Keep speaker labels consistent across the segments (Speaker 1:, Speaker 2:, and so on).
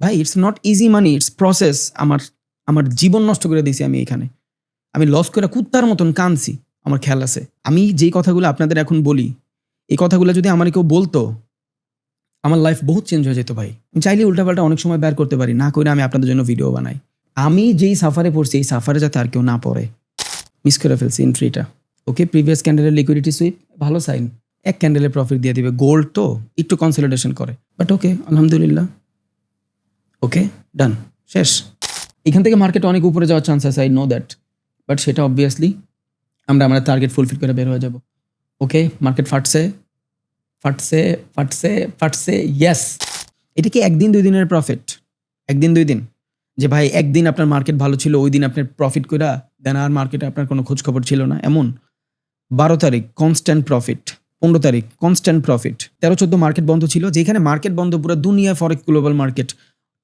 Speaker 1: ভাই it's not easy money it's process আমার আমার জীবন নষ্ট করে দিয়েছি আমি এখানে। আমি লস করে কুত্তার মতন কাঁদছি, আমার খেয়াল আছে। আমি যেই কথাগুলো আপনাদের এখন বলি, এই কথাগুলো যদি আমার কেউ বলতো, আমার লাইফ বহুত চেঞ্জ হয়ে যেত ভাই। আমি চাইলে উল্টাপাল্টা অনেক সময় বের করতে পারি, না করে আমি আপনাদের জন্য ভিডিও বানাই। আমি যেই সাফারে পড়ছি, এই সাফারে যাতে আর কেউ না পড়ে। মিস করে ফেলছি এন্ট্রিটা ওকে প্রিভিয়াস ক্যান্ডেলের লিকুইডিটি সুইপ ভালো সাইন এক ক্যান্ডেলের প্রফিট দিয়ে দিবে গোল্ড তো একটু কনসলিডেশন করে। বাট ওকে আলহামদুলিল্লাহ। ওকে ডান শেষ এখান থেকে মার্কেট অনেক উপরে যাওয়ার চান্স আছে আই নো দ্যাট বাট সেটা অবভিয়াসলি আমরা আমাদের টার্গেট ফুলফিল করে বের হয়ে যাব। ওকে মার্কেট ফাটছে ফাটছে ফাটছে ফাটছে ইয়েস এটা কি একদিন দুই দিনের প্রফিট একদিন দুই দিন? যে ভাই, একদিন আপনার মার্কেট ভালো ছিল, ওই দিন আপনার প্রফিট করে দেন আর মার্কেটে আপনার কোনো খোঁজ খবর ছিল না। এমন? বারো তারিখ কনস্ট্যান্ট প্রফিট পনেরো তারিখ কনস্ট্যান্ট প্রফিট তেরো, চোদ্দ মার্কেট বন্ধ ছিল, যেখানে মার্কেট বন্ধ পুরো দুনিয়া ফরেক্স গ্লোবাল মার্কেট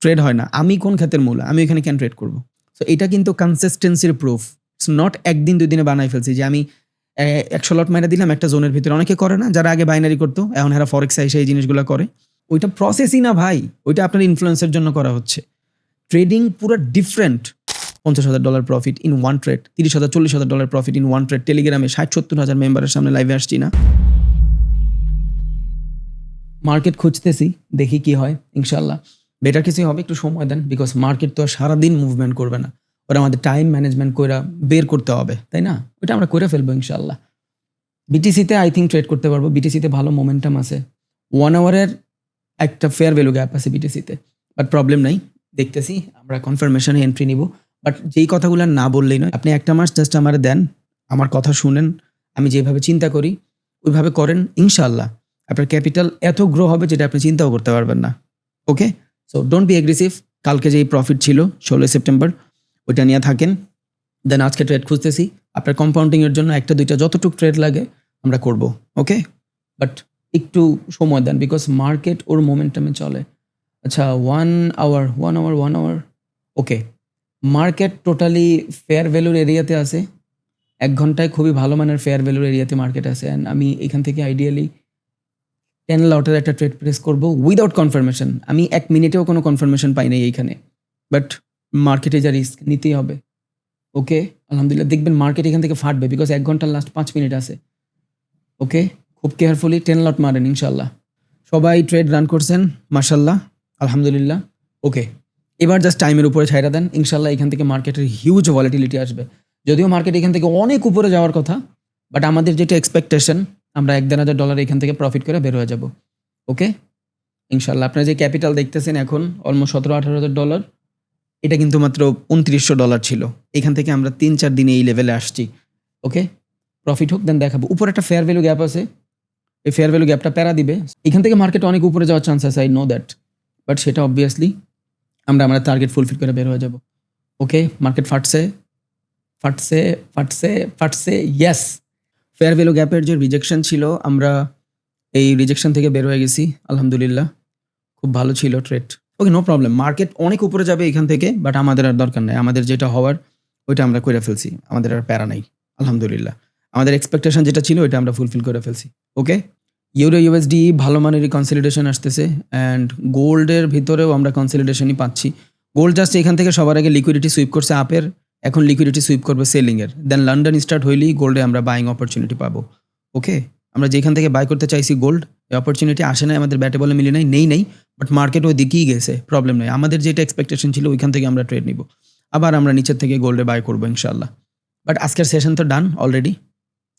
Speaker 1: ট্রেড হয় না। আমি কোন খাতের মূল? আমি এখানে কেন ট্রেড করব? সো এটা কিন্তু কনসিস্টেন্সির প্রুফ ইটস নট একদিন দুই দিনে বানাই ফেলছি যে আমি একশো লট মাইরা দিলাম, একটা জোনের ভিতরে। অনেকে করে না, যারা আগে বাইনারি করতো, এখন এরা ফরেক্স এসে এই জিনিসগুলো করে। ওইটা প্রসেসই না ভাই। ওইটা আপনার ইনফ্লুয়েন্সের জন্য করা হচ্ছে। ট্রেডিং পুরো ডিফারেন্ট পঞ্চাশ হাজার dollar profit in one trade তিরিশ হাজার, চল্লিশ হাজার dollar profit in one trade টেলিগ্রামে ষাট, সত্তর হাজার মেম্বারের সামনে লাইভে আসছি না। মার্কেট খুঁজতেছি, দেখি কি হয় ইনশাল্লাহ বেটার কিছুই হবে, একটু সময় দেন বিকজ মার্কেট তো আর সারাদিন মুভমেন্ট করবে না। ওরা আমাদের টাইম ম্যানেজমেন্ট করে বের করতে হবে, তাই না? ওটা আমরা করে ফেলব ইনশাল্লাহ বিটিসিতে আই থিঙ্ক ট্রেড করতে পারব। বিটিসিতে ভালো মোমেন্টাম আছে। ওয়ান আওয়ারের একটা ফেয়ার ভ্যালু গ্যাপ আছে বিটিসিতে বাট প্রবলেম নাই, দেখতেছি, আমরা কনফার্মেশনে এন্ট্রি নিব। বাট যেই কথাগুলো না বললেই নয়, আপনি একটা মাস জাস্ট আমার দেন, আমার কথা শুনেন, আমি যেভাবে চিন্তা করি, ওইভাবে করেন ইনশাল্লাহ আপনার ক্যাপিটাল এত গ্রো হবে যেটা আপনি চিন্তাও করতে পারবেন না। Okay so don't be aggressive কালকে যেই প্রফিট ছিল, ষোলোই সেপ্টেম্বর ওইটা নিয়ে থাকেন। দেন আজকে ট্রেড খুঁজতেছি। আপনার কম্পাউন্ডিংয়ের জন্য একটা, দুইটা যতটুকু ট্রেড লাগে আমরা করব ওকে বাট একটু সময় দেন বিকজ মার্কেট ওর মোমেন্টামে চলে। আচ্ছা one hour one hour one hour okay market totally fair ভ্যালুর এরিয়াতে আছে। এক ঘন্টায় খুবই ভালো মানের ফেয়ার ভ্যালুর এরিয়াতে মার্কেট আছে। অ্যান্ড আমি এখান থেকে আইডিয়ালি টেন লটের একটা ট্রেড প্রেস করব উইদাউট কনফার্মেশন আমি এক মিনিটেও কোনো কনফার্মেশন পাই নাই এইখানে। বাট মার্কেটে যা রিস্ক নিতেই হবে। ওকে আলহামদুলিল্লাহ। দেখবেন মার্কেট এখান থেকে ফাটবে বিকজ এক ঘণ্টার লাস্ট পাঁচ মিনিট আছে। ওকে খুব কেয়ারফুলি টেন লট মারেন ইনশাল্লাহ সবাই ট্রেড রান করছেন মার্শাল্লাহ আলহামদুলিল্লাহ। ওকে এবার জাস্ট টাইমের উপরে ছাইরা দেন। ইনশাল্লাহ এখান থেকে মার্কেটের হিউজ ভলিটিলিটি আসবে। যদিও মার্কেট এখান থেকে অনেক উপরে যাওয়ার কথা বাট আমাদের যেটা এক্সপেকটেশন আমরা এক দেড় হাজার ডলার এখান থেকে প্রফিট করে বের হয়ে যাব। ওকে ইনশাল্লাহ আপনার যে ক্যাপিটাল দেখতেছেন এখন অলমোস্ট সতেরো, আঠারো হাজার ডলার এটা কিন্তু মাত্র উনত্রিশশো ডলার ছিল। এখান থেকে আমরা তিন, চার দিনে এই লেভেলে আসছি। ওকে প্রফিট হোক দেন দেখাবো। উপরে একটা ফেয়ার ভ্যালু গ্যাপ আছে। এই ফেয়ার ভ্যালু গ্যাপটা প্যারা দিবে। এখান থেকে মার্কেট অনেক উপরে যাওয়ার চান্স আছে আই নো দ্যাট বাট সেটা অবভিয়াসলি আমরা আমাদের টার্গেট ফুলফিল করে বের হয়ে যাব। ওকে মার্কেট ফাটছে। ফাটছে ফাটছে ফাটছে ইয়েস ফেয়ার ভ্যালু গ্যাপের যে রিজেকশন ছিল, আমরা এই রিজেকশন থেকে বের হয়ে গেছি, আলহামদুলিল্লাহ। খুব ভালো ছিল trade okay no problem market অনেক উপরে যাবে এখান থেকে বাট আমাদের আর দরকার নেই। আমাদের যেটা হওয়ার, ওইটা আমরা করে ফেলছি। আমাদের আর প্যারা নেই, আলহামদুলিল্লাহ। আমাদের এক্সপেকটেশন যেটা ছিল, ওইটা আমরা ফুলফিল করে ফেলছি। ওকে ইউরো ইউএসডি ভালো মানেরই কনসলিডেশন আসতেছে অ্যান্ড গোল্ডের ভিতরেও আমরা কনসলিডেশনই পাচ্ছি। গোল্ড জাস্ট এখান থেকে সবার আগে লিকুইডিটি সুইপ করছে আপের এখন লিকুইডিটি সুইপ করবে সেলিংয়ের দেন লন্ডন স্টার্ট হইলেই গোল্ডে আমরা বাইং অপরচুনিটি পাবো। ওকে আমরা যেখান থেকে বাই করতে চাইছি গোল্ড এই অপরচুনিটি আসে নাই, আমাদের ব্যাটে বলে মিলে নাই, নেই নেই বাট মার্কেট ওই দিকেই গেছে প্রবলেম নেই। আমাদের যেটা এক্সপেকটেশন ছিল, ওইখান থেকে আমরা ট্রেড নিব। আবার আমরা নিচের থেকে গোল্ডে বাই করব ইনশাল্লাহ বাট আজকের সেশন তো ডান অলরেডি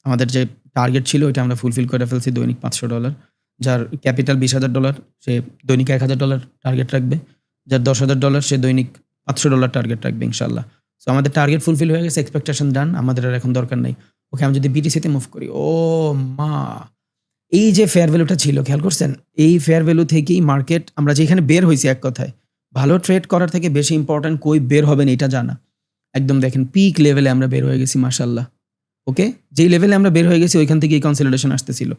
Speaker 1: আমাদের যে টার্গেট ছিল, ওইটা আমরা ফুলফিল করে ফেলছি দৈনিক পাঁচশো ডলার যার ক্যাপিটাল বিশ হাজার ডলার সে দৈনিক এক হাজার ডলার টার্গেট রাখবে। যার দশ হাজার ডলার সে দৈনিক পাঁচশো ডলার টার্গেট রাখবে ইনশাল্লাহ সো আমাদের টার্গেট ফুলফিল হয়ে গেছে এক্সপেকটেশন ডান আমাদের আর এখন দরকার নেই। ওকে আমি যদি বিটিসিতে মুভ করি, ও মা। এই যে ফেয়ার ভ্যালুটা ছিল, খেয়াল করছেন? এই ফেয়ার ভ্যালু থেকেই মার্কেট আমরা যেখানে বের হয়েছি এক কথায়, ভালো ট্রেড করার থেকে বেশি ইম্পর্ট্যান্ট কই বের হবেন এটা জানা। একদম দেখেন পিক লেভেলে আমরা বের হয়ে গেছি মার্শাল্লাহ ওকে যেই লেভেলে আমরা বের হয়ে গেছি, ওইখান থেকে এই কনসিডারেশন আসতেছিল।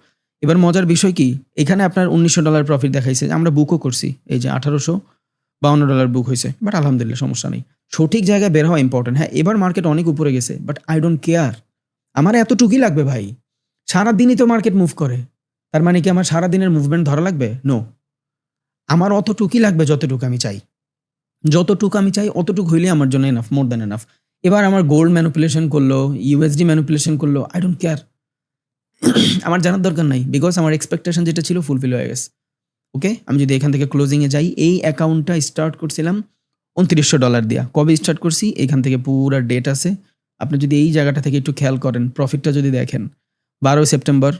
Speaker 1: এবার মজার বিষয় কি? এখানে আপনার উনিশশো ডলার প্রফিট দেখাইছে, আমরা বুকও করছি, এই যে আঠারোশো বাউন্ন ডলার বুক হয়েছে বাট আলহামদুলিল্লাহ সমস্যা নেই। সঠিক জায়গায় বের হওয়া ইম্পর্টেন্ট হ্যাঁ এবার মার্কেট অনেক উপরে গেছে বাট আই ডোন্ট কেয়ার আমার এতটুকুই লাগবে ভাই। সারাদিনই তো মার্কেট মুভ করে। তার মানে কি আমার সারাদিনের মুভমেন্ট ধরা লাগবে? নো আমার অতটুকুই লাগবে যতটুকু আমি চাই। যতটুকু আমি চাই, অতটুকু হইলে আমার জন্য এনাফ মোর দ্যান এনাফ এবার আমার গোল্ড ম্যানুপুলেশন করল ইউএসডি ম্যানুপুলেশন করল আই ডোন্ট কেয়ার আমার জানার দরকার নাই বিকজ আমার এক্সপেকটেশন যেটা ছিল ফুলফিল হয়ে গেছে। ওকে আমি যদি এখান থেকে ক্লোজিংয়ে যাই, এই অ্যাকাউন্টটা স্টার্ট করছিলাম উনত্রিশশো ডলার দিয়া। কবে স্টার্ট করছি? এখান থেকে পুরো ডেট আছে। আপনি যদি এই জায়গাটা থেকে একটু খেয়াল করেন প্রফিটটা যদি দেখেন বারোই সেপ্টেম্বর,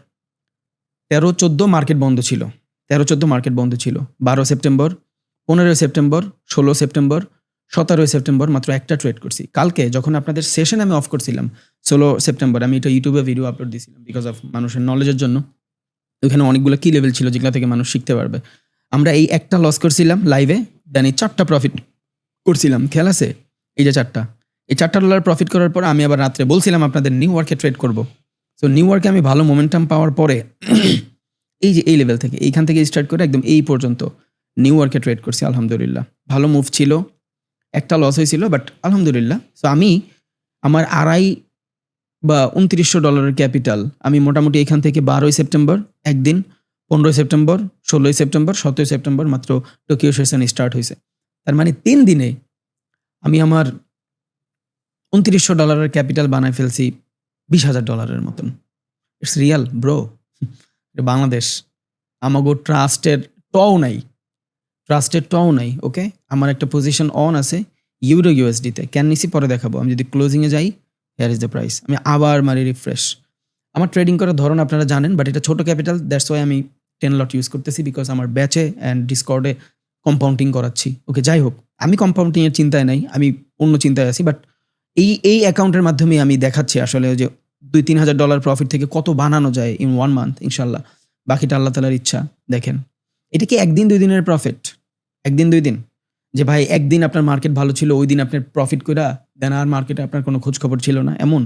Speaker 1: তেরো চোদ্দ মার্কেট বন্ধ ছিল। তেরো চোদ্দ মার্কেট বন্ধ ছিল। বারো সেপ্টেম্বর পনেরোই সেপ্টেম্বর, ষোলো সেপ্টেম্বর সতেরোই সেপ্টেম্বর মাত্র একটা ট্রেড করছি। কালকে যখন আপনাদের সেশন আমি অফ করছিলাম, ষোলো সেপ্টেম্বর, আমি এটা ইউটিউবে ভিডিও আপলোড দিয়েছিলাম বিকজ অফ মানুষের নলেজের জন্য। ওখানে অনেকগুলো কি লেভেল ছিল যেগুলো থেকে মানুষ শিখতে পারবে। আমরা এই একটা লস করছিলাম লাইভে দেন এই চারটা প্রফিট করছিলাম। খেয়াল আছে? এই যে চারটা। এই চারটা ডলার প্রফিট করার পর আমি আবার রাত্রে বলছিলাম আপনাদের নিউ ইয়র্কে ট্রেড করব। সো নিউ ইয়র্কে আমি ভালো মোমেন্টাম পাওয়ার পরে এই যে এই লেভেল থেকে, এইখান থেকে স্টার্ট করে একদম এই পর্যন্ত নিউ ইয়র্কে ট্রেড করছি, আলহামদুলিল্লাহ। ভালো মুভ ছিল, একটা লস হয়েছিল বাট আলহামদুলিল্লাহ। সো আমি আমার আড়াই বা উনত্রিশশো ডলারের ক্যাপিটাল আমি মোটামুটি এখান থেকে বারোই সেপ্টেম্বর, একদিন পনেরোই সেপ্টেম্বর, ষোলোই সেপ্টেম্বর, সতেরোই সেপ্টেম্বর মাত্র টোকিও সেশন স্টার্ট হয়েছে। তার মানে তিন দিনে আমি আমার উনত্রিশশো ডলারের ক্যাপিটাল বানায় ফেলছি বিশ হাজার ডলারের মতন। It's real bro Bangladesh. আমাগো ট্রাস্টের টও নাই। ট্রাস্টের টও নাই ওকে আমার একটা পজিশন অন আছে ইউরো ইউএসডিতে ক্যান নিছি, পরে দেখাবো। আমি যদি ক্লোজিংয়ে যাই হেয়ার ইজ দ্য প্রাইস আমি আবার মারি রিফ্রেশ আমার ট্রেডিং করার ধরন আপনারা জানেন বাট এটা ছোট ক্যাপিটাল দ্যাটস ওয়াই আমি টেন লট ইউজ করতেছি বিকজ আমার ব্যাচে অ্যান্ড ডিসকর্ডে কম্পাউন্ডিং করাচ্ছি। ওকে যাই হোক, আমি কম্পাউন্ডিংয়ের চিন্তায় নাই, আমি অন্য চিন্তায় আছি বাট এই এই অ্যাকাউন্টের মাধ্যমে আমি দেখাচ্ছি আসলে যে দুই, তিন হাজার ডলার প্রফিট থেকে কত বানানো যায় ইন ওয়ান মান্থ ইনশাল্লাহ বাকিটা আল্লাহ তালার ইচ্ছা, দেখেন। এটা কি একদিন, দুই দিনের প্রফিট একদিন, দুই দিন? যে ভাই, একদিন আপনার মার্কেট ভালো ছিল, ওই দিন আপনার প্রফিট কইরা দেন আর মার্কেটে আপনার কোনো খোঁজ খবর ছিল না। এমন?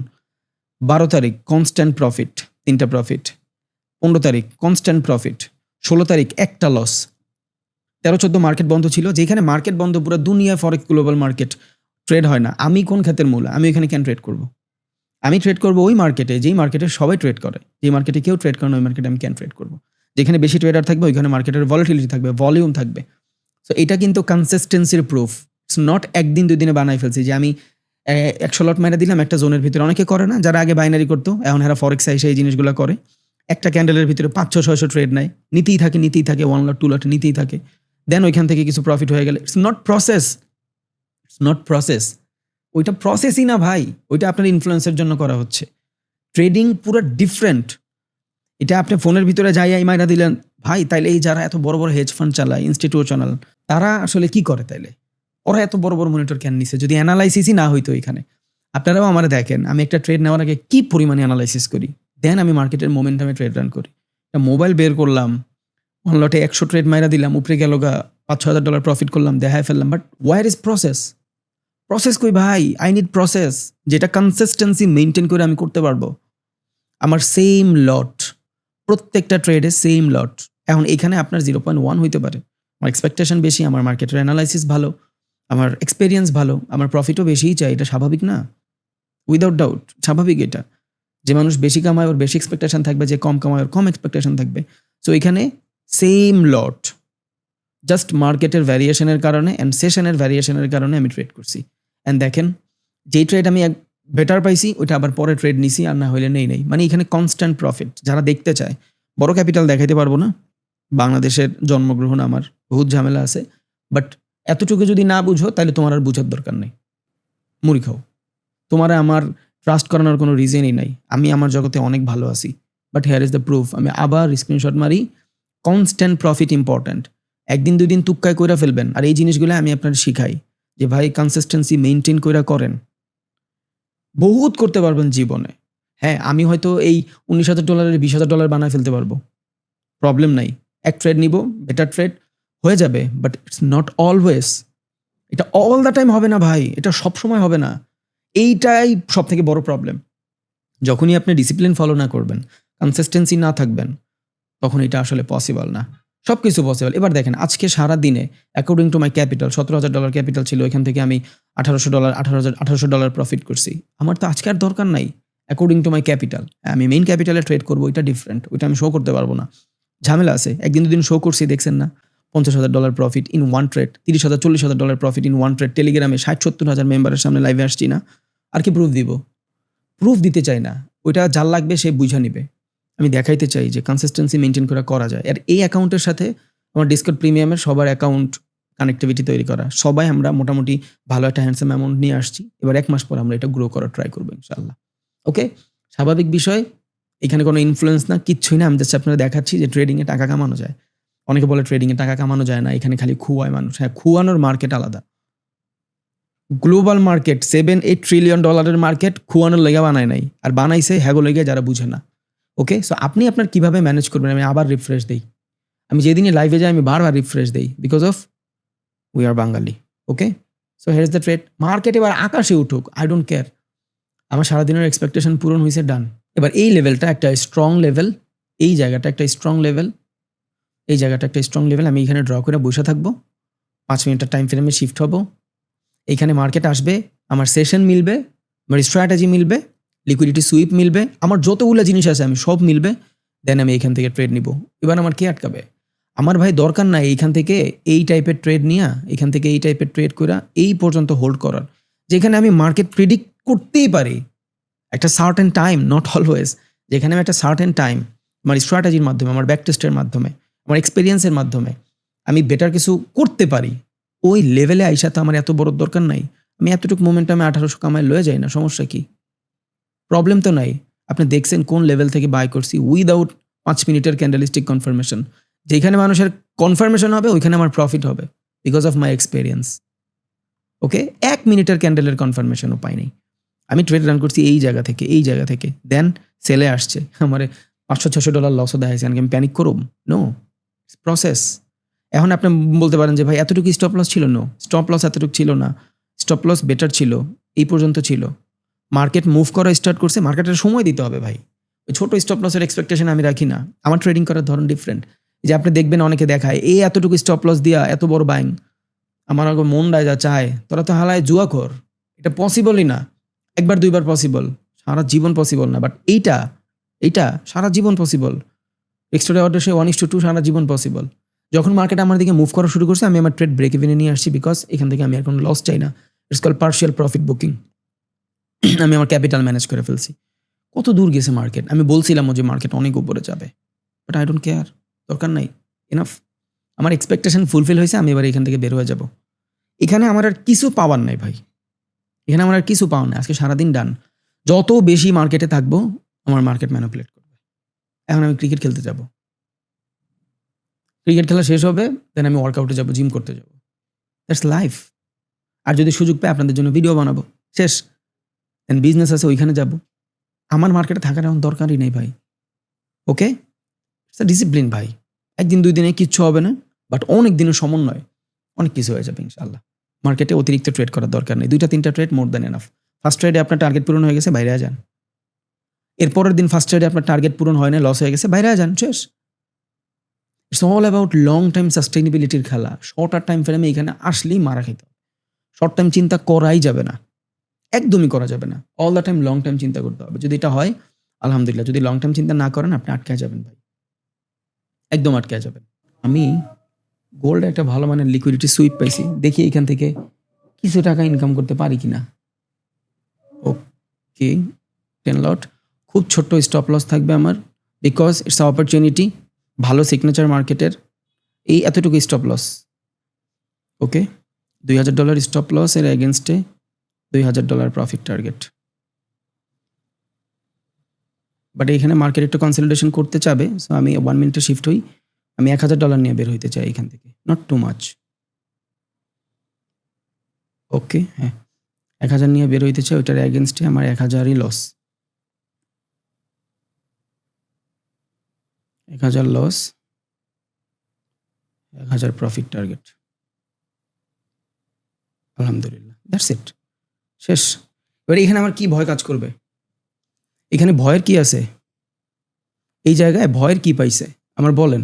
Speaker 1: বারো তারিখ কনস্ট্যান্ট প্রফিট তিনটা প্রফিট পনেরো তারিখ কনস্ট্যান্ট প্রফিট ষোলো তারিখ, একটা লস তেরো চোদ্দ মার্কেট বন্ধ ছিল, যেখানে মার্কেট বন্ধ পুরো দুনিয়া ফরেক্স গ্লোবাল মার্কেট ট্রেড হয় না। আমি কোন খাতের মূল? আমি ওইখানে কেন ট্রেড করব? আমি ট্রেড করব ওই মার্কেটে যেই মার্কেটে সবাই ট্রেড করে। যেই মার্কেটে কেউ ট্রেড করে না, ওই মার্কেটে আমি কেন ট্রেড করব? যেখানে বেশি ট্রেডার থাকবে, ওইখানে মার্কেটের ভলিটিলিটি থাকবে ভলিউম থাকবে। সো এটা কিন্তু কনসিস্টেন্সির প্রুফ ইটস নট একদিন দুই দিনে বানাই ফেলছি যে আমি একশো লট মেরে দিলাম, একটা জোনের ভিতরে অনেকে করে না, যারা আগে বাইনারি করতো, এখন এরা ফরেক্স এসে এই জিনিসগুলো করে। একটা ক্যান্ডেলের ভিতরে পাঁচশো, ছয়শো ট্রেড নেয়। নিতেই থাকে নিতেই থাকে ওয়ান লট টু লট নিতেই থাকে। দেন ওইখান থেকে কিছু প্রফিট হয়ে গেলে। It's not process it's not process ওইটা প্রসেসই না ভাই। ওইটা আপনার ইনফ্লুয়েন্সের জন্য করা হচ্ছে। ট্রেডিং পুরো ডিফারেন্ট এটা আপনি ফোনের ভিতরে যাই মাইরা দিলেন। ভাই, তাইলে এই যারা এত বড় বড় হেজ ফান্ড চালায় ইনস্টিটিউশনাল তারা আসলে কি করে তাইলে? ওরা এত বড় বড় মনিটর কেন নিছে? যদি অ্যানালাইসিসই না হইতো এখানে। আপনারাও আমার দেখেন, আমি একটা ট্রেড নেওয়ার আগে কি পরিমাণে অ্যানালাইসিস করি? দেন আমি মার্কেটের মোমেন্টামে ট্রেড রান করি। মোবাইল বের করলাম। অনলটে একশো ট্রেড মাইরা দিলাম, উপরে গেল গা পাঁচ ছ হাজার ডলার প্রফিট করলাম, দেখায় ফেললাম but where is process process কই ভাই? আই নিড প্রসেস যেটা কনসিস্টেন্সি মেনটেন করে আমি করতে পারব। আমার সেম লট প্রত্যেকটা ট্রেডে সেম লট এখন এখানে আপনার জিরো পয়েন্ট ওয়ান হইতে পারে। আমার এক্সপেকটেশন বেশি, আমার মার্কেটের অ্যানালাইসিস ভালো, আমার এক্সপিরিয়েন্স ভালো, আমার প্রফিটও বেশিই চাই, এটা স্বাভাবিক না? উইদাউট ডাউট স্বাভাবিক এটা। যে মানুষ বেশি কামায়, ওর বেশি এক্সপেকটেশন থাকবে, যে কম কামায়, ওর কম এক্সপেকটেশন থাকবে। সো এখানে সেম লট জাস্ট মার্কেটের ভ্যারিয়েশনের কারণে অ্যান্ড সেশনের ভ্যারিয়েশনের কারণে আমি ট্রেড করছি। অ্যান্ড দেখেন, যেই ট্রেড আমি এক বেটার পাইছি, ওইটা আবার পরে ট্রেড নিছি, আর না হইলে নেই নেই। মানে এখানে কনস্ট্যান্ট প্রফিট যারা দেখতে চায়, বড় ক্যাপিটাল দেখাইতে পারব না। বাংলাদেশের জন্মগ্রহণ আমার বহুত ঝামেলা আছে। বাট এতটুকু যদি না বুঝো, তাহলে তোমার আর বুঝার দরকার নেই। মুড়ি খাও। তোমার আমার ট্রাস্ট করানোর কোনো রিজনই নাই। আমি আমার জগতে অনেক ভালো আছি। But here is the proof আমি আবার স্ক্রিনশট মারি। কনস্ট্যান্ট প্রফিট ইম্পর্ট্যান্ট একদিন দুই দিন তুক্কায় কইরা ফেলবেন। আর এই জিনিসগুলো আমি আপনার শিখাই যে ভাই কনসিস্টেন্সি মেনটেন কইরা করেন। বহুত করতে পারবেন জীবনে। হ্যাঁ আমি হয়তো এই উনিশ হাজার ডলারের বিশ হাজার ডলার বানায় ফেলতে পারব। প্রবলেম নাই। এক ট্রেড নিব বেটার ট্রেড হয়ে যাবে। বাট ইটস নট অলওয়েজ এটা অল দ্য টাইম হবে না ভাই। এটা সব সময় হবে না। এইটাই সব থেকে বড় প্রবলেম যখনই আপনি ডিসিপ্লিন ফলো না করবেন কনসিস্টেন্সি না থাকবেন তখন এটা আসলে পসিবল না। সব কিছু পসিবল এবার দেখেন, আজকে সারা দিনে অ্যাকর্ডিং টু মাই ক্যাপিটাল সতেরো হাজার ডলার ক্যাপিটাল ছিল, এখান থেকে আমি আঠারোশো ডলার আঠারো হাজার, আঠারোশো ডলার প্রফিট করছি। আমার তো আজকে আর দরকার নাই অ্যাকর্ডিং টু মাই ক্যাপিটাল আমি মেইন ক্যাপিটালে ট্রেড করব, ওইটা ডিফারেন্ট ওইটা আমি শো করতে পারব না। ঝামেলা আছে, একদিন দুদিন শো করছি, দেখছেন না। পঞ্চাশ হাজার dollar profit in one trade তিরিশ হাজার, চল্লিশ হাজার dollar profit in one trade টেলিগ্রামে ষাট সত্তর হাজার মেম্বারের সামনে লাইভে আসছি না। আর কি প্রুফ দিব? প্রুফ দিতে চাই না। ওইটা যার লাগবে সে বুঝা নিবে। আমি দেখাইতে চাই যে কনসিস্টেন্সি মেনটেন করে করা যায়। আর এই অ্যাকাউন্টের সাথে আমার ডিসকাউন্ট প্রিমিয়ামের সবার অ্যাকাউন্ট কানেক্টিভিটি তৈরি করা। সবাই আমরা মোটামুটি ভালো একটা হ্যান্ডসাম অ্যামাউন্ট নিয়ে আসছি। এবার এক মাস পর আমরা এটা গ্রো করার ট্রাই করব ইনশাল্লাহ ওকে স্বাভাবিক বিষয়, এখানে কোনো ইনফ্লুয়েন্স না, কিচ্ছুই না। আমি জাস্ট আপনারা দেখাচ্ছি যে ট্রেডিংয়ে টাকা কামানো যায়। অনেকে বলে ট্রেডিংয়ে টাকা কামানো যায় না, এখানে খালি খুয়ায় মানুষ। হ্যাঁ খুয়ানোর মার্কেট আলাদা। Global market seven eight trillion ডলারের মার্কেট খুয়ানোর লেগে বানায় নাই। আর বানাইছে হ্যাগো লেগে, যারা বুঝে না। ওকে সো আপনি আপনার কীভাবে ম্যানেজ করবেন? আমি আবার রিফ্রেশ দিই। আমি যেদিনই লাইভে যাই, আমি বারবার রিফ্রেশ দিই because of we are Bangali okay so here is the trade market এবার আকাশে উঠুক আই ডোন্ট কেয়ার আমার সারাদিনের এক্সপেকটেশন পূরণ হয়েছে ডান এবার এই লেভেলটা একটা স্ট্রং লেভেল এই জায়গাটা একটা স্ট্রং লেভেল এই জায়গাটা একটা স্ট্রং লেভেল আমি এখানে ড্র করে বসে থাকব। পাঁচ মিনিটের টাইম ফ্রেমে শিফট হব। এইখানে মার্কেট আসবে, আমার সেশন মিলবে, আমার স্ট্র্যাটেজি মিলবে। লিকুইডিটি সুইপ মিলবে, আমার যতগুলো জিনিস আছে আমি সব মিলবে দেন আমি এখান থেকে ট্রেড নিব। এবার আমার কে আটকাবে? আমার ভাই দরকার নাই এইখান থেকে এই টাইপের ট্রেড নিয়ে, এখান থেকে এই টাইপের ট্রেড করা এই পর্যন্ত হোল্ড করার। যেখানে আমি মার্কেট প্রিডিক্ট করতেই পারি, একটা সার্টেন টাইম নট অলওয়েজ যেখানে আমি একটা সার্টেন টাইম আমার স্ট্র্যাটেজির মাধ্যমে, আমার ব্যাক টেস্টের মাধ্যমে, আমার এক্সপিরিয়েন্সের মাধ্যমে, আমি বেটার কিছু করতে পারি। ওই লেভেলে আইসা তো আমার এত বড় দরকার নাই। আমি এতটুকু মোমেন্টে আমি আঠারোশো কামায় লয়ে যাই না, সমস্যা কি? প্রবলেম তো নাই। আপনি দেখছেন কোন লেভেল থেকে বাই করছি উইদাউট পাঁচ মিনিটের ক্যান্ডেলিস্টিক কনফার্মেশন যেখানে মানুষের কনফার্মেশন হবে, ওইখানে আমার প্রফিট হবে because of my experience okay এক মিনিটের ক্যান্ডেলের কনফার্মেশনও পাইনি আমি ট্রেড রান করছি এই জায়গা থেকে, এই জায়গা থেকে। দেন সেলে আসছে। আমার পাঁচশো ছশো ডলার লসও দেখাইছে। আমি প্যানিক করুম? নো প্রসেস এখন আপনি বলতে পারেন যে, ভাই, এতটুকু স্টপ লস ছিল? নো স্টপ লস এতটুকু ছিল না। স্টপ লস বেটার ছিল। এই পর্যন্ত ছিল। মার্কেট মুভ করা স্টার্ট করছে মার্কেটের সময় দিতে হবে ভাই। ওই ছোটো স্টপ লসের এক্সপেকটেশন আমি রাখি না। আমার ট্রেডিং করার ধরন ডিফারেন্ট যে আপনি দেখবেন অনেকে দেখায় এই এতটুকু স্টপ লস দিয়া এত বড় বাইং আমার মন ডায় যা চায়, তোরা তো হালায় জুয়া কর এটা পসিবলই না। একবার, দুইবার পসিবল সারা জীবন পসিবল না। বাট এইটা এইটা সারা জীবন possible extra order say one is to two সারা জীবন পসিবল যখন মার্কেট আমার দিকে মুভ করা শুরু করছে, আমি আমার ট্রেড ব্রেক ইভেনে নিয়ে আসছি বিকজ এখান থেকে আমি আর কোনো লস চাই না। It's call partial profit booking আমি আমার ক্যাপিটাল ম্যানেজ করে ফেলছি। কত দূর গেছে মার্কেট আমি বলছিলাম যে মার্কেট অনেক উপরে যাবে। বাট আই ডোন্ট কেয়ার দরকার নাই এনাফ আমার এক্সপেকটেশন ফুলফিল হয়েছে, আমি এবার এখান থেকে বের হয়ে যাব। এখানে আমার আর কিছু পাওয়ার নাই ভাই। এখানে আমার আর কিছু পাওয়ার নাই, আজকে সারাদিন ডান যত বেশি মার্কেটে থাকব, আমার মার্কেট ম্যানুপুলেট করবে। এখন আমি ক্রিকেট খেলতে যাব। ক্রিকেট খেলা শেষ হবে দেন আমি ওয়ার্কআউটে যাব জিম করতে যাব। দ্যাটস লাইফ আর যদি সুযোগ পাই, আপনাদের জন্য ভিডিও বানাবো। শেষ। দেন বিজনেস আছে, ওইখানে যাব। আমার মার্কেটে থাকার এখন দরকারই নেই ভাই। ওকে ইটস ডিসিপ্লিন ভাই। একদিন দুই দিনে কিচ্ছু হবে না বাট অনেক দিনের সমন্বয়। অনেক কিছু হয়ে যাবে ইনশাল্লাহ মার্কেটে অতিরিক্ত ট্রেড করার দরকার নেই। দুইটা, তিনটা trade more than enough first ট্রেডে আপনার টার্গেট পূরণ হয়ে গেছে, বাইরে যান। এরপরের দিন ফার্স্ট ট্রেডে আপনার টার্গেট পূরণ হয় না লস হয়ে গেছে, বাইরে যান, শেষ। It's all about long time সাস্টেইনেবিলিটির খেলা। শর্ট আর টাইম ফ্রেমে এখানে আসলেই মারা খেতে শর্ট টাইম চিন্তা করাই যাবে না। একদমই করা যাবে না। All the time long time চিন্তা করতে হবে। যদি এটা হয়, আলহামদুলিল্লাহ, যদি লং টাইম চিন্তা না করেন, আপনি আটকে যাবেন ভাই। একদম আটকে যাবেন। আমি গোল্ড একটা ভালো মানের লিকুইডিটি সুইপ পাইছি। দেখি এখান থেকে কিছু টাকা ইনকাম করতে পারি কি না ওকে টেন লট খুব ছোট্ট স্টপ লস থাকবে আমার। বিকজ ইটস অপরচুনিটি ভালো সিগনেচার মার্কেটের এই এতটুকু স্টপ লস ওকে দুই হাজার ডলার স্টপ লস এর এগেনস্টে দুই হাজার ডলার প্রফিট টার্গেট বাট এখানে মার্কেট একটু কনসলিডেশন করতে চাবে সো আমি ওয়ান মিনিটে শিফট হই। আমি এক হাজার ডলার নিয়ে বের হইতে চাই এখান থেকে। নট টু মাচ ওকে হ্যাঁ। এক হাজার নিয়ে বের হইতে চাই, ওইটার এগেনস্টে আমার এক হাজারই লস এক হাজার লস এক হাজার প্রফিট টার্গেট আলহামদুলিল্লাহ। দ্যাটস ইট শেষ। এবার এখানে আমার কি ভয় কাজ করবে? এখানে ভয়ের কি আছে? এই জায়গায় ভয়ের কি পাইছে? আমার বলেন।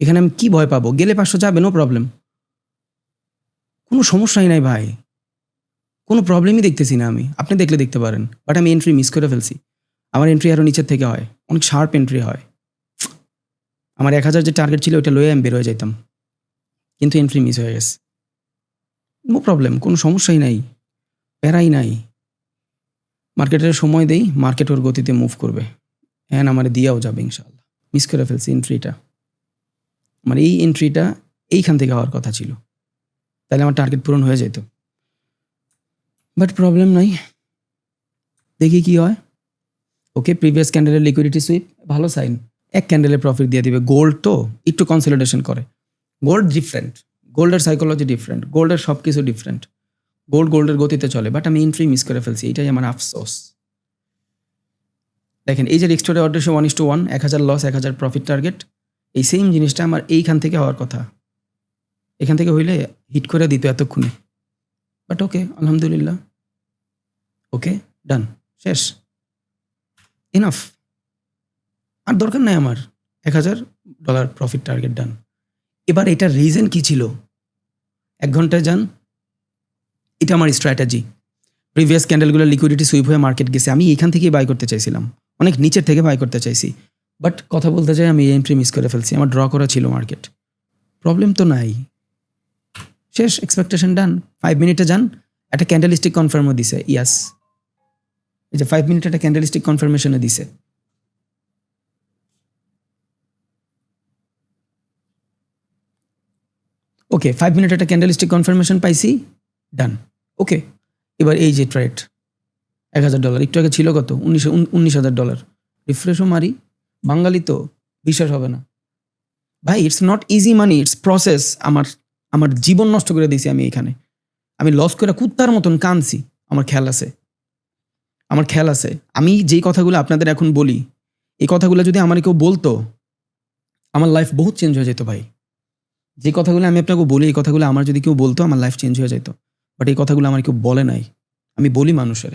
Speaker 1: এখানে আমি কি ভয় পাবো? গেলে পাঁচশো যাবে নো প্রবলেম কোনো সমস্যাই নাই ভাই। কোনো প্রবলেমই দেখতেছি না আমি। আপনি দেখলে দেখতে পারেন। বাট আমি এন্ট্রি মিস করে ফেলছি। আমার এন্ট্রি আরও নিচের থেকে হয়। অনেক শার্প এন্ট্রি হয়। আমার এক হাজার যে টার্গেট ছিল ওটা লয়ে আমি বের হয়ে যাইতাম। কিন্তু এন্ট্রি মিস হয়ে গেছে। নো প্রবলেম কোনো সমস্যাই নাই। প্যারাই নাই। মার্কেটের সময় দেই, মার্কেট ওর গতিতে মুভ করবে। হ্যাঁ আমার দিয়াও যাবে ইনশাল্লাহ মিস করে ফেলছি এন্ট্রিটা আমার এই এন্ট্রিটা এইখান থেকে হওয়ার কথা ছিল। তাহলে আমার টার্গেট পূরণ হয়ে যেত। বাট প্রবলেম নাই। দেখি কি হয়। ওকে প্রিভিয়াস ক্যান্ডেলের লিকুইডিটি সুইপ ভালো সাইন এক ক্যান্ডেলে প্রফিট দিয়ে দিবে। গোল্ড তো একটু কনসলিডেশন করে। গোল্ড ডিফারেন্ট গোল্ডের সাইকোলজি ডিফারেন্ট গোল্ডের সব কিছু ডিফারেন্ট গোল্ড গোল্ডের গতিতে চলে বাট আমি এন্ট্রি মিস করে ফেলছি, এটাই আমার আফসোস। দেখেন, এই যে রিক্সটোরে order one is to one এক হাজার লস এক হাজার প্রফিট টার্গেট এই সেম জিনিসটা আমার এইখান থেকে হওয়ার কথা। এখান থেকে হইলে হিট করে দিত এতক্ষণে। বাট ওকে আলহামদুলিল্লাহ। ওকে ডান শেষ। ইনাফ আর দরকার নাই আমার, এক হাজার ডলার প্রফিট টার্গেট ডান এবার এটার রিজন কি ছিল? এক ঘন্টায় যান এটা আমার স্ট্র্যাটেজি প্রিভিয়াস ক্যান্ডেলগুলো লিকুইডিটি সুইপ হয়ে মার্কেট গেছে। আমি এখান থেকেই বাই করতে চাইছিলাম। অনেক নিচের থেকে বাই করতে চাইছি। বাট কথা বলতে চাই আমি এন্ট্রি মিস করে ফেলছি। আমার ড্র করা ছিল মার্কেট প্রবলেম তো নাই। শেষ এক্সপেকটেশন ডান ফাইভ মিনিটে যান। একটা ক্যান্ডেলিস্টিক কনফার্মও দিছে। ইয়াস এই যে ফাইভ মিনিট একটা ক্যান্ডেলিস্টিক কনফার্মেশনও দিছে। ওকে ফাইভ মিনিট একটা ক্যান্ডেলিস্টিক কনফার্মেশন পাইছি। ডান ওকে এবার এই যে ট্রেড এক হাজার ডলার একটু আগে ছিল কত? উনিশশো উনিশ হাজার ডলার রিফ্রেশও মারি। বাঙালি তো বিশ্বাস হবে না। ভাই it's not easy money it's process আমার আমার জীবন নষ্ট করে দিয়েছি আমি এখানে। আমি লস করে কুত্তার মতন কানছি আমার খেয়াল আছে। আমার খেয়াল আছে। আমি যেই কথাগুলো আপনাদের এখন বলি, এই কথাগুলো যদি আমার কেউ বলতো, আমার লাইফ বহুত চেঞ্জ হয়ে যেত ভাই। যে কথাগুলো আমি আপনাকে বলি, এই কথাগুলো আমার যদি কেউ বলতো, আমার লাইফ চেঞ্জ হয়ে যেত। বাট এই কথাগুলো আমার কেউ বলে নাই। আমি বলি মানুষের।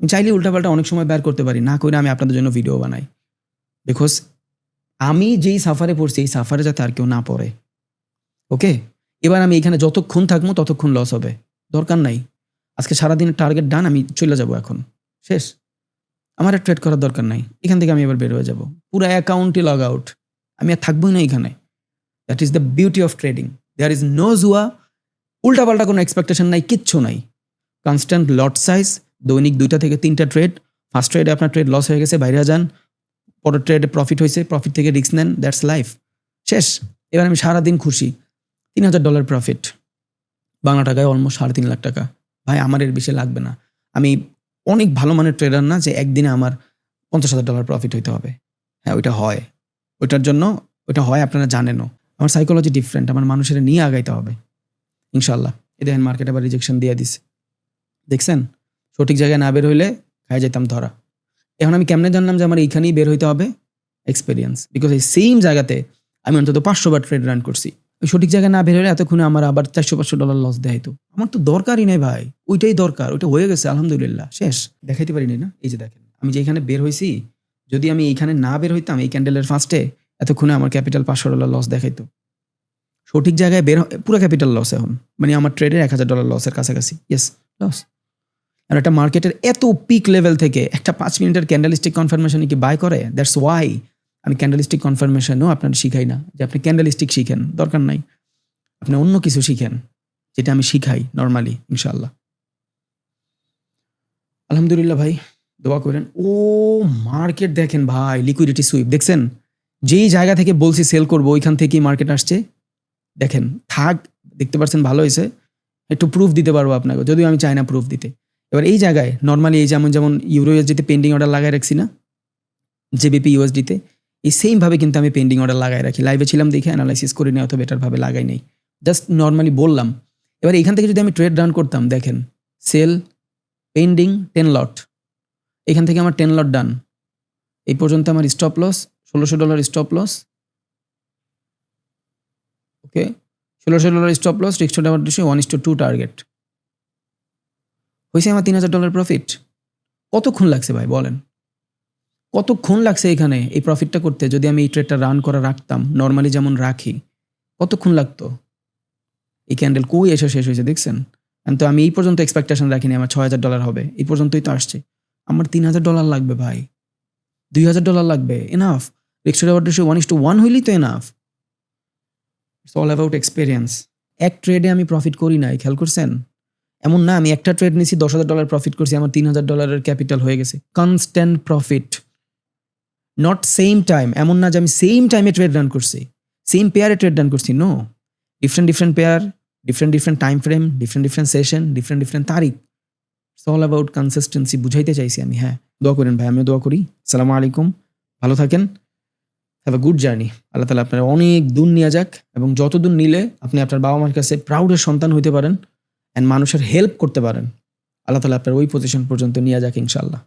Speaker 1: আমি চাইলে উল্টাপাল্টা অনেক সময় বের করতে পারি, না করে আমি আপনাদের জন্য ভিডিও বানাই। বিকজ আমি যেই সাফারে পড়ছি, এই সাফারে যাতে আর কেউ না পড়ে। ওকে এবার আমি এখানে যতক্ষণ থাকব, ততক্ষণ লস হবে। দরকার নাই। আজকে সারাদিনের টার্গেট ডান আমি চলে যাব এখন। শেষ। আমার আর ট্রেড করার দরকার নাই। এখান থেকে আমি এবার বের হয়ে যাব। পুরো অ্যাকাউন্টই লগ আউট আমি আর থাকবোই না এখানে। That is the beauty of trading there is no জুয়া উল্টাপাল্টা কোনো এক্সপেকটেশন নাই, কিচ্ছু নাই। কনস্ট্যান্ট লট সাইজ দৈনিক দুইটা থেকে তিনটা ট্রেড ফার্স্ট ট্রেডে আপনার ট্রেড লস হয়ে গেছে, বাইরে যান, পরের ট্রেডে প্রফিট হয়েছে প্রফিট থেকে রিস্ক নেন দ্যাটস লাইফ শেষ। এবার আমি সারাদিন খুশি। তিন হাজার ডলার প্রফিট বাংলা টাকায় অলমোস্ট সাড়ে তিন লাখ টাকা। ভাই, আমার এর বেশি লাগবে না। আমি অনেক ভালো মানের ট্রেডার না যে একদিনে আমার পঞ্চাশ হাজার ডলার প্রফিট হইতে হবে। হ্যাঁ ওইটা হয়। ওইটার জন্য, ওইটা হয়, আপনারা জানেনও। আমার সাইকোলজি ডিফারেন্ট আমার মানুষের নিয়ে আগাইতে হবে। ইনশাল্লাহ এ দেখেন মার্কেট আবার রিজেকশন দিয়ে দিছে। দেখছেন? সঠিক জায়গায় না বের হইলে খাই যেতাম ধরা। এখন আমি কেমনে জানলাম যে আমার এইখানেই বের হইতে হবে? এক্সপিরিয়েন্স বিকজ এই সেম জায়গাতে আমি অন্তত পাঁচশো বার ট্রেড রান করছি। ওই সঠিক জায়গায় না বের হলে এতক্ষণে আমার আবার চারশো পাঁচশো ডলার লস দেয় তো আমার তো দরকারই নেই ভাই। ওইটাই দরকার। ওইটা হয়ে গেছে, আলহামদুলিল্লাহ। শেষ। দেখাইতে পারিনি না? এই যে দেখেন, আমি যে এখানে বের হয়েছি যদি আমি এইখানে না বের হইতাম, এই ক্যান্ডেলের ফার্স্টে এতক্ষণে আমার ক্যাপিটাল পাঁচশো ডলার লস দেখাইতো। সঠিক জায়গায় বের পুরো ক্যাপিটাল লস এখন। মানে আমার ট্রেডের এক হাজার ডলার লসের কাছাকাছি। ইয়েস লস আর একটা মার্কেটের এত পিক লেভেল থেকে একটা পাঁচ মিনিটের ক্যান্ডেলিস্টিক কনফার্মেশন কি বাই করে? দ্যাটস ওয়াই আমি ক্যান্ডেলিস্টিক কনফার্মেশনও আপনার শিখাই না যে আপনি ক্যান্ডেলিস্টিক শিখেন, দরকার নাই। আপনি অন্য কিছু শিখেন, যেটা আমি শিখাই নর্মালি ইনশাল্লাহ আলহামদুলিল্লাহ ভাই, দোয়া করেন। ও মার্কেট দেখেন ভাই লিকুইডিটি সুইপ দেখছেন? যেই জায়গা থেকে বলছি সেল করব, ওইখান থেকেই মার্কেট আসছে। দেখেন, থাক, দেখতে পাচ্ছেন ভালো হয়েছে। একটু প্রুফ দিতে পারব আপনাকে, যদিও আমি চাই না প্রুফ দিতে। এবার এই জায়গায় নর্মালি এই যেমন যেমন ইউরো ইউএসডিতে পেন্ডিং অর্ডার লাগাই রাখছি না জেবিপি ইউএসডিতে এই সেমভাবে কিন্তু আমি পেন্ডিং অর্ডার লাগাই রাখি। লাইভে ছিলাম দেখে অ্যানালাইসিস করে নিয়ে অত বেটারভাবে লাগাই নেই। জাস্ট নর্মালি বললাম। এবার এখান থেকে যদি আমি ট্রেড রান করতাম, দেখেন সেল পেন্ডিং টেন লট এখান থেকে আমার টেন লট ডান এই পর্যন্ত আমার স্টপ লস ষোলোশো ডলার স্টপ লস ওকে? ষোলোশো ডলার স্টপ লস রিক্সো ডাবার দুশো one is to two target হয়েছে আমার তিন হাজার ডলার প্রফিট কতক্ষণ লাগছে ভাই, বলেন? কতক্ষণ লাগছে এখানে এই প্রফিটটা করতে? যদি আমি এই ট্রেডটা রান করা রাখতাম নর্মালি যেমন রাখি, কতক্ষণ লাগতো? এই ক্যান্ডেল কই এসে শেষ হয়েছে, দেখছেন? তো আমি এই পর্যন্ত এক্সপেকটেশন রাখিনি, আমার ছয় হাজার ডলার হবে। এই পর্যন্তই তো আসছে। আমার তিন হাজার ডলার লাগবে ভাই। দুই হাজার ডলার লাগবে এনাফ রিক্সা ডাবার ওয়ান ইস টু ওয়ান হইলেই তো enough it's all about experience এক ট্রেডে আমি প্রফিট করি নাই, খেয়াল করছেন? এমন না, আমি একটা ট্রেড নিছি, দশ হাজার ডলার প্রফিট করছি, আমার তিন হাজার ডলারের ক্যাপিটাল হয়ে গেছে। Constant profit not same time এমন না যে আমি সেম টাইমে ট্রেড রান করছি। সেম পেয়ারে ট্রেড রান করছি no different different pair different different time frame different different session different different তারিখ। ইটস অল অ্যাবাউট কনসিস্টেন্সি বুঝাইতে চাইছি আমি হ্যাঁ। দোয়া করেন ভাই, আমিও দোয়া করি। সালামু আলাইকুম, ভালো থাকেন। হ্যাভ গুড জার্নি আল্লাহ তালা আপনার অনেক দূর নিয়ে যাক এবং যত দূর নিলে আপনি আপনার বাবা মার কাছে প্রাউডের সন্তান হইতে পারেন অ্যান্ড মানুষের হেল্প করতে পারেন। আল্লাহ তালা আপনার ওই পজিশন পর্যন্ত নিয়ে যাক ইনশাল্লাহ